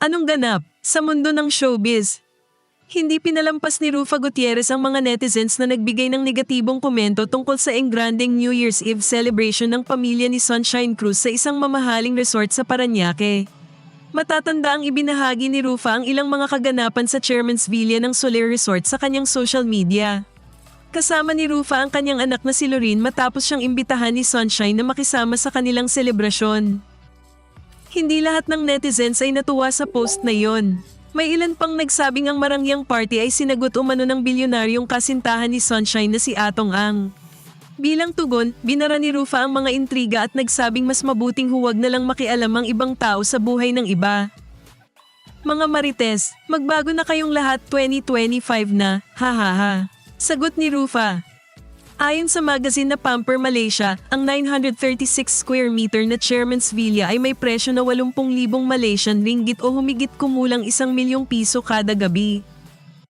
Anong ganap sa mundo ng showbiz? Hindi pinalampas ni Rufa Gutierrez ang mga netizens na nagbigay ng negatibong komento tungkol sa engranding New Year's Eve celebration ng pamilya ni Sunshine Cruz sa isang mamahaling resort sa Paranaque. Matatanda ang ibinahagi ni Rufa ang ilang mga kaganapan sa Chairman's Villa ng Soler Resort sa kanyang social media. Kasama ni Rufa ang kanyang anak na si Lorene matapos siyang imbitahan ni Sunshine na makisama sa kanilang selebrasyon. Hindi lahat ng netizens ay natuwa sa post na yon. May ilan pang nagsabing ang marangyang party ay sinagot umano ng bilyonaryong kasintahan ni Sunshine na si Atong Ang. Bilang tugon, binara ni Rufa ang mga intriga at nagsabing mas mabuting huwag na lang makialam ang ibang tao sa buhay ng iba. Mga marites, magbago na kayong lahat 2025 na, ha ha ha. Sagot ni Rufa. Ayon sa magazine na Pamper Malaysia, ang 936 square meter na Chairman's Villa ay may presyo na 80,000 Malaysian ringgit o humigit kumulang isang milyong piso kada gabi.